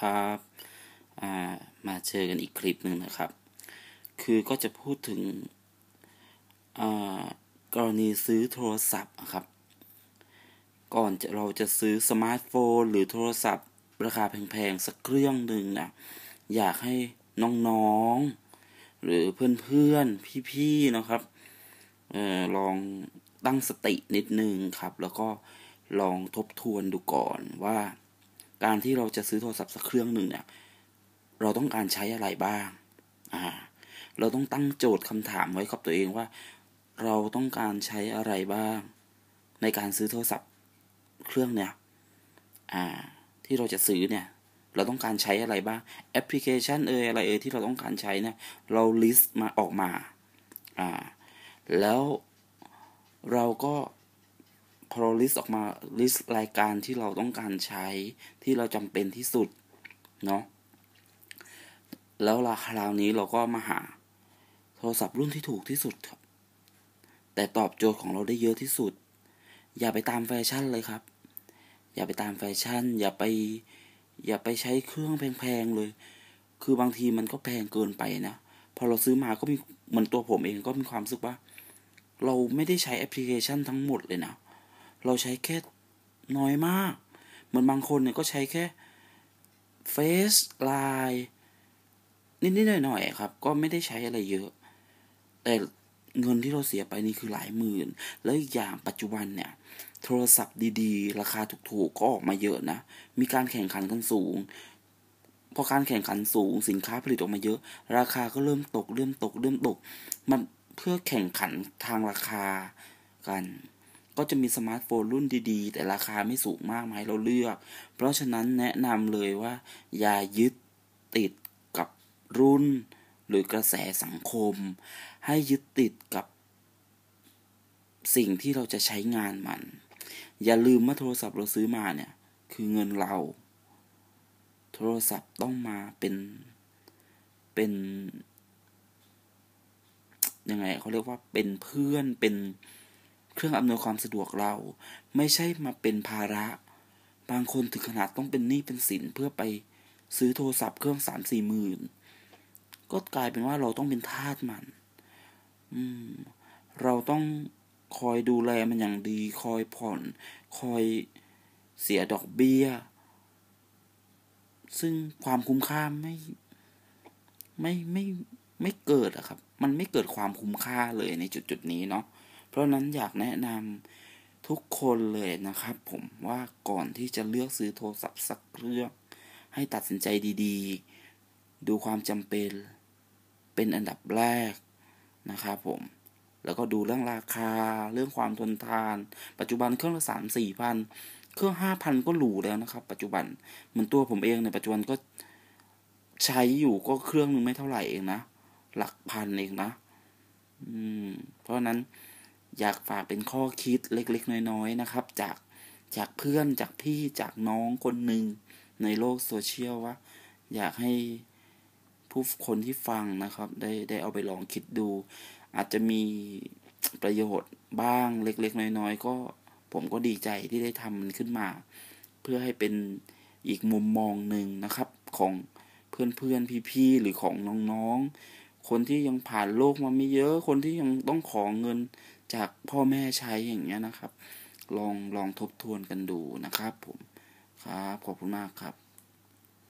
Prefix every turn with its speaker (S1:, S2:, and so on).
S1: ครับมาเจอกันอีกคลิปหนึ่งนะครับ คือก็จะพูดถึงกรณีซื้อโทรศัพท์ครับ ก่อนจะเราจะซื้อสมาร์ทโฟน หรือโทรศัพท์ ราคาแพงๆ สักเครื่องหนึ่งนะอยากให้น้องๆ หรือเพื่อนๆ พี่ๆ นะครับออลองตั้งสตินิดนึงครับ แล้วก็ลองทบทวนดูก่อนว่า การที่เราจะซื้อโทรศัพท์สักเครื่องหนึ่งเนี่ย เราต้องการใช้อะไรบ้าง อ่า เราต้องตั้งโจทย์คำถามไว้กับตัวเองว่า เราต้องการใช้อะไรบ้าง ในการซื้อโทรศัพท์เครื่องเนี่ย อ่า ที่เราจะซื้อเนี่ย เราต้องการใช้อะไรบ้าง แอปพลิเคชันเอยอะไรเอยที่เราต้องการใช้เนี่ย เราลิสต์มาออกมา อ่า แล้วเราก็ พอเราลิสต์ออกมาลิสต์รายการที่เราต้องการใช้ที่เราจำเป็นที่สุด เนาะแล้วราคราวนี้เราก็มาหาโทรศัพท์รุ่นที่ถูกที่สุดครับ แต่ตอบโจทย์ของเราได้เยอะที่สุด อย่าไปตามแฟชั่นเลยครับ อย่าไปตามแฟชั่น อย่าไป อย่าไปใช้เครื่องแพงๆเลย คือบางทีมันก็แพงเกินไปนะ พอเราซื้อมาก็มีเหมือนตัวผมเองก็มีความรู้สึกว่า เราไม่ได้ใช้แอปพลิเคชันทั้งหมดเลยนะ เราใช้แค่น้อยมาก เหมือนบางคนเนี่ยก็ใช้แค่เฟซไลน์นิดๆหน่อยๆครับ ก็ไม่ได้ใช้อะไรเยอะ แต่เงินที่เราเสียไปนี่คือหลายหมื่น แล้วอีกอย่างปัจจุบันเนี่ย โทรศัพท์ดีๆ ราคาถูกๆ ก็ออกมาเยอะนะ มีการแข่งขันกันสูง พอการแข่งขันสูงสินค้าผลิตออกมาเยอะ ราคาก็เริ่มตกเริ่มตกเริ่มตก มันเพื่อแข่งขันทางราคากัน ก็จะมีสมาร์ทโฟนรุ่นดีๆ แต่ราคาไม่สูงมากมาให้เราเลือก เพราะฉะนั้นแนะนำเลยว่า อย่ายึดติดกับรุ่น หรือกระแสสังคม ให้ยึดติดกับ สิ่งที่เราจะใช้งานมัน อย่าลืมว่าโทรศัพท์เราซื้อมาเนี่ย คือเงินเรา โทรศัพท์ต้องมาเป็นเป็นยังไงเขาเรียกว่าเป็นเพื่อนเป็น เครื่องอำนวยความสะดวกเรา ไม่ใช่มาเป็นภาระ บางคนถึงขนาดต้องเป็นหนี้เป็นสินเพื่อไปซื้อโทรศัพท์เครื่องสามสี่หมื่นก็กลายเป็นว่าเราต้องเป็นทาสมัน อืม เราต้องคอยดูแลมันอย่างดี คอยผ่อน คอยเสียดอกเบี้ย ซึ่งความคุ้มค่าไม่ไม่ไม่ไม่เกิดอะครับ มันไม่เกิดความคุ้มค่าเลยในจุดจุดนี้เนาะ เพราะนั้นอยากแนะนำทุกคนเลยนะครับ ผมว่าก่อนที่จะเลือกซื้อโทรศัพท์สักเครื่อง ให้ตัดสินใจดีๆ ดูความจำเป็นเป็นอันดับแรกนะครับผมแล้วก็ดูเรื่องราคาเรื่องความทนทาน ปัจจุบันเครื่องละสามสี่พันเครื่องห้าพันก็หรูแล้วนะครับ ปัจจุบันเหมือนตัวผมเองในปัจจุบันก็ใช้อยู่ก็เครื่องนึงไม่เท่าไหร่เองนะ หลักพันเองนะ อืม เพราะนั้น อยากฝากเป็นข้อคิดเล็กๆ น้อยๆนะครับ จากจากเพื่อนจากพี่จากน้องคนหนึ่งในโลกโซเชียลว่า อยากให้ผู้คนที่ฟังนะครับ ได้ได้เอาไปลองคิดดู อาจจะมีประโยชน์บ้างเล็กๆ น้อยๆ ก็ผมก็ดีใจที่ได้ทำมันขึ้นมา เพื่อให้เป็นอีกมุมมองหนึ่งนะครับของเพื่อนๆพี่ๆหรือของน้องๆคนที่ยังผ่านโลกมาไม่เยอะ คนที่ยังต้องขอเงิน จากพ่อแม่ใช้อย่างเงี้ยนะครับ ลองลองทบทวนกันดูนะครับผมครับขอบคุณมากครับ